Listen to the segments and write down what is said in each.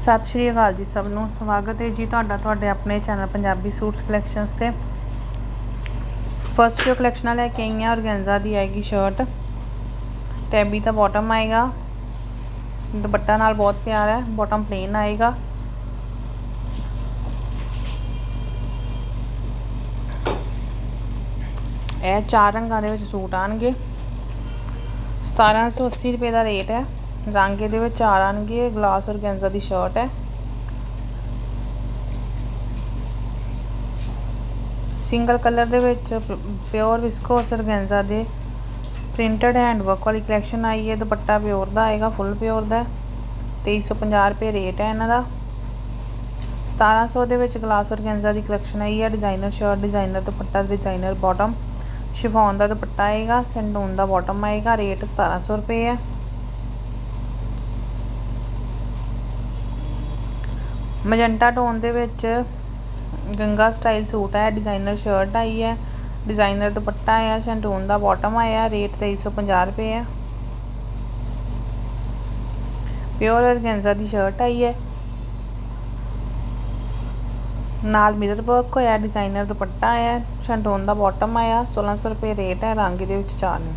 ਸਤਿ ਸ਼੍ਰੀ ਅਕਾਲ ਜੀ ਸਭ ਨੂੰ, ਸਵਾਗਤ ਹੈ ਜੀ ਤੁਹਾਡਾ, ਤੁਹਾਡੇ ਆਪਣੇ ਚੈਨਲ ਪੰਜਾਬੀ ਸੂਟਸ ਕਲੈਕਸ਼ਨਸ ਤੇ। ਫਸਟ ਜੋ ਕਲੈਕਸ਼ਨਾਂ ਲੈ ਕੇ ਆਈ ਹਾਂ ਔਰਗੈਂਜ਼ਾ ਦੀ ਆਏਗੀ ਸ਼ਰਟ ਟੈਬੀ ਦਾ ਬਾਟਮ ਆਏਗਾ। ਦੁਪੱਟਾ ਨਾਲ ਬਹੁਤ ਪਿਆਰਾ ਹੈ ਬਾਟਮ ਪਲੇਨ ਆਏਗਾ। ਇਹ ਚਾਰ ਰੰਗਾਂ ਦੇ ਵਿੱਚ ਸੂਟ ਆਣਗੇ। 1780 ਰੁਪਏ ਦਾ ਰੇਟ ਹੈ। ਰੰਗ ਇਹਦੇ ਵਿੱਚ ਚਾਰ ਆਣਗੇ ਗਲਾਸ ਔਰਗੈਂਜ਼ਾ ਦੀ ਸ਼ਰਟ ਹੈ। ਸਿੰਗਲ ਕਲਰ ਦੇ ਵਿੱਚ ਪਿਓਰ ਵਿਸਕੋਸ ਔਰਗੈਂਜ਼ਾ ਦੇ ਪ੍ਰਿੰਟਡ ਹੈਂਡ ਵਰਕ ਵਾਲੀ ਕਲੈਕਸ਼ਨ ਆਈ ਹੈ, ਦੁਪੱਟਾ ਪਿਓਰ ਦਾ ਆਏਗਾ ਫੁੱਲ ਪਿਓਰ ਦਾ। 2350 ਰੁਪਏ ਰੇਟ ਹੈ ਇਹਨਾਂ ਦਾ। 1700 ਦੇ ਵਿੱਚ ਗਲਾਸ ਔਰਗੈਂਜ਼ਾ ਦੀ ਕਲੈਕਸ਼ਨ ਆਈ ਹੈ designer shirt designer dupatta designer bottom chiffon ਦਾ ਦੁਪੱਟਾ ਆਏਗਾ ਸੈਂਡੂਨ ਦਾ ਬਾਟਮ ਆਏਗਾ ਰੇਟ 1700 ਰੁਪਏ ਹੈ। ਮਜੰਟਾ ਟੋਨ ਦੇ ਵਿੱਚ ਗੰਗਾ ਸਟਾਈਲ ਸੂਟ ਹੈ ਡਿਜ਼ਾਈਨਰ ਸ਼ਰਟ ਆਈ ਹੈ ਡਿਜ਼ਾਈਨਰ ਦੁਪੱਟਾ ਆਇਆ, ਸ਼ੈਂਟੂਨ ਦਾ ਬਾਟਮ ਆਇਆ ਰੇਟ 2350 ਰੁਪਏ ਹੈ ਪਿਓਰ ਔਰਗੈਂਜ਼ਾ ਦੀ ਸ਼ਰਟ ਆਈ ਹੈ। ਨਾਲ ਮਿਰਰ ਵਰਕ ਹੋਇਆ ਡਿਜ਼ਾਈਨਰ ਦੁਪੱਟਾ ਆਇਆ, ਸ਼ੈਂਟੂਨ ਦਾ ਬਾਟਮ ਆਇਆ 1600 ਰੁਪਏ ਰੇਟ ਹੈ, ਰੰਗ ਦੇ ਵਿੱਚ ਚਾਰ ਨੂੰ।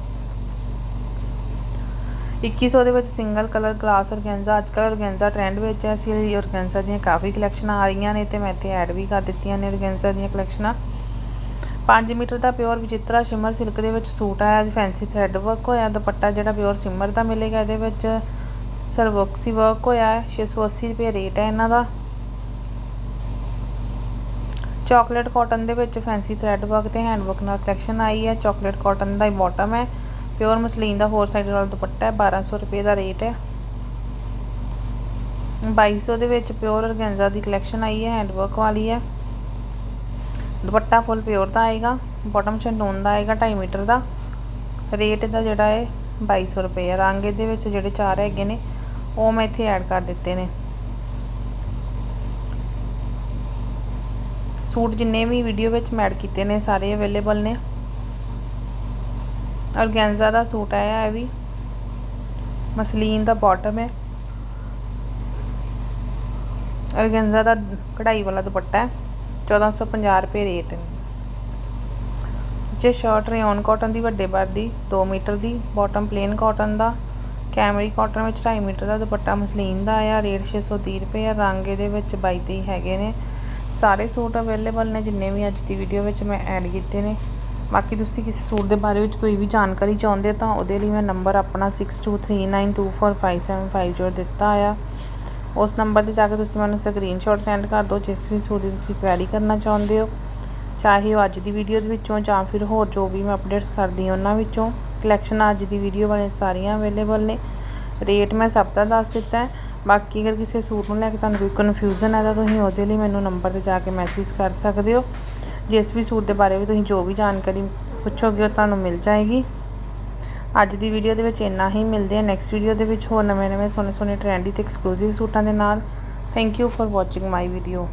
2100 ਦੇ ਵਿੱਚ ਸਿੰਗਲ ਕਲਰ ਗਲਾਸ ਔਰਗੈਂਜ਼ਾ ਅੱਜਕੱਲ ਔਰਗੈਂਜ਼ਾ ਟ੍ਰੈਂਡ ਵਿੱਚ ਹੈ ਸੀ ਔਰਗੈਂਜ਼ਾ ਦੀਆਂ ਕਾਫੀ ਕਲੈਕਸ਼ਨਾਂ ਆ ਰਹੀਆਂ ਨੇ ਤੇ ਮੈਂ ਇੱਥੇ ਐਡ ਵੀ ਕਰ ਦਿੱਤੀਆਂ ਨੇ ਔਰਗੈਂਜ਼ਾ ਦੀਆਂ ਕਲੈਕਸ਼ਨਾਂ 5 ਮੀਟਰ ਦਾ ਪਿਓਰ ਵਿਚਿਤਰਾ ਸ਼ਿਮਰ ਸਿਲਕ ਦੇ ਵਿੱਚ ਸੂਟ ਆਇਆ ਫੈਂਸੀ ਥ੍ਰੈਡ ਵਰਕ ਹੋਇਆ, ਦੁਪੱਟਾ ਜਿਹੜਾ ਪਿਓਰ ਸਿਮਰ ਦਾ ਮਿਲੇਗਾ ਇਹਦੇ ਵਿੱਚ। ਸਰਵੋਕਸੀ ਵਰਕ ਹੋਇਆ ਹੈ 680 ਰੁਪਏ ਰੇਟ ਹੈ ਇਹਨਾਂ ਦਾ। ਚਾਕਲੇਟ ਕਾਟਨ ਦੇ ਵਿੱਚ ਫੈਂਸੀ ਥ੍ਰੈਡ ਵਰਕ ਤੇ ਹੈਂਡ ਵਰਕ ਨਾਲ ਕਲੈਕਸ਼ਨ ਆਈ ਹੈ ਚਾਕਲੇਟ ਕਾਟਨ ਦਾ ਹੀ ਬਾਟਮ ਹੈ। ਪਿਓਰ ਮਸਲੀਨ ਦਾ ਫੋਰ ਸਾਈਡ ਵਾਲਾ ਦੁਪੱਟਾ ਹੈ 1200 ਰੁਪਏ ਦਾ ਰੇਟ ਹੈ। 2200 ਦੇ ਵਿੱਚ ਪਿਓਰ ਔਰਗੈਂਜ਼ਾ ਦੀ ਕਲੈਕਸ਼ਨ ਆਈ ਹੈ ਹੈਂਡ ਵਰਕ ਵਾਲੀ ਹੈ। ਦੁਪੱਟਾ ਫੁੱਲ ਪਿਓਰ ਦਾ ਆਏਗਾ ਬਾਟਮ ਸ਼ੈਂਡੂਨ ਦਾ ਆਏਗਾ 2.5 ਮੀਟਰ ਦਾ। ਰੇਟ ਇਹਦਾ ਜਿਹੜਾ ਹੈ 2200 ਰੁਪਏ ਹੈ। ਰੰਗ ਇਹਦੇ ਵਿੱਚ ਜਿਹੜੇ ਚਾਰ ਹੈਗੇ ਨੇ, ਉਹ ਮੈਂ ਇੱਥੇ ਐਡ ਕਰ ਦਿੱਤੇ ਨੇ। ਸੂਟ ਜਿੰਨੇ ਵੀ ਵੀਡੀਓ ਵਿੱਚ ਮੈਂ ਐਡ ਕੀਤੇ ਨੇ, ਸਾਰੇ ਅਵੇਲੇਬਲ ਨੇ। ਔਰਗੈਂਜ਼ਾ ਦਾ ਸੂਟ ਆਇਆ ਇਹ ਵੀ। ਮਸਲੀਨ ਦਾ ਬਾਟਮ ਹੈ। ਔਰਗੈਂਜ਼ਾ ਦਾ ਕਢਾਈ ਵਾਲਾ ਦੁਪੱਟਾ ਹੈ। 1450 ਰੁਪਏ ਰੇਟ ਜੇ ਸ਼ਰਟ ਰੇਨ ਕਾਟਨ ਦੀ, ਵੱਡੇ ਬਾਰ ਦੀ 2 ਮੀਟਰ ਦੀ ਬਾਟਮ ਪਲੇਨ ਕਾਟਨ ਦਾ, ਕੈਮਰੀ ਕਾਟਨ ਵਿੱਚ 2.5 ਮੀਟਰ ਦਾ ਦੁਪੱਟਾ ਮਸਲੀਨ ਦਾ ਆਇਆ, ਰੇਟ 630 ਰੁਪਏ ਆ ਰੰਗ ਇਹਦੇ ਵਿੱਚ 22 ਹੈਗੇ ਨੇ। ਸਾਰੇ ਸੂਟ ਅਵੇਲੇਬਲ ਨੇ, ਜਿੰਨੇ ਵੀ ਅੱਜ ਦੀ ਵੀਡੀਓ ਵਿੱਚ ਮੈਂ ਐਡ ਕੀਤੇ ਨੇ। ਬਾਕੀ ਤੁਸੀਂ ਕਿਸੇ ਸੂਟ ਦੇ ਬਾਰੇ ਵਿੱਚ ਕੋਈ ਵੀ ਜਾਣਕਾਰੀ ਚਾਹੁੰਦੇ ਤਾਂ ਉਹਦੇ ਲਈ ਮੈਂ ਨੰਬਰ ਆਪਣਾ 6239245750 ਜੋੜ ਦਿੱਤਾ ਆ। ਉਸ ਨੰਬਰ ਤੇ ਜਾ ਕੇ ਤੁਸੀਂ ਮੈਨੂੰ ਸਕਰੀਨਸ਼ਾਟ ਸੈਂਡ ਕਰ ਦਿਓ ਜਿਸ ਵੀ ਸੂਟ ਦੀ ਤੁਸੀਂ ਕੁਐਰੀ ਕਰਨਾ ਚਾਹੁੰਦੇ ਹੋ। ਚਾਹੇ ਉਹ ਅੱਜ ਦੀ ਵੀਡੀਓ ਦੇ ਵਿੱਚੋਂ ਜਾਂ ਫਿਰ ਹੋਰ ਜੋ ਵੀ ਮੈਂ ਅਪਡੇਟਸ ਕਰਦੀ ਹਾਂ ਉਹਨਾਂ ਵਿੱਚੋਂ। ਕਲੈਕਸ਼ਨ ਅੱਜ ਦੀ ਵੀਡੀਓ ਵਾਲੇ ਸਾਰੀਆਂ ਅਵੇਲੇਬਲ ਨੇ। ਰੇਟ ਮੈਂ ਸਭ ਦਾ ਦੱਸ ਦਿੱਤਾ ਬਾਕੀ ਅਗਰ ਕਿਸੇ ਸੂਟ ਨੂੰ ਲੈ ਕੇ ਤੁਹਾਨੂੰ ਕੋਈ ਕਨਫਿਊਜ਼ਨ ਹੈ ਤਾਂ ਤੁਸੀਂ ਉਹਦੇ ਲਈ ਮੈਨੂੰ ਨੰਬਰ ਤੇ ਜਾ ਕੇ ਮੈਸੇਜ ਕਰ ਸਕਦੇ ਹੋ। ਜਿਸ ਵੀ ਸੂਟ ਦੇ ਬਾਰੇ ਵੀ ਤੁਸੀਂ ਜੋ ਵੀ ਜਾਣਕਾਰੀ ਪੁੱਛੋਗੇ ਉਹ ਤੁਹਾਨੂੰ ਮਿਲ ਜਾਏਗੀ। ਅੱਜ ਦੀ ਵੀਡੀਓ ਦੇ ਵਿੱਚ ਇੰਨਾ ਹੀ। ਮਿਲਦੇ ਆ ਨੈਕਸਟ ਵੀਡੀਓ ਦੇ ਵਿੱਚ ਹੋਰ ਨਵੇਂ ਨਵੇਂ ਸੋਹਣੇ ਸੋਹਣੇ ਟ੍ਰੈਂਡੀ ਤੇ ਐਕਸਕਲੂਸਿਵ ਸੂਟਾਂ ਦੇ ਨਾਲ। Thank you for watching my video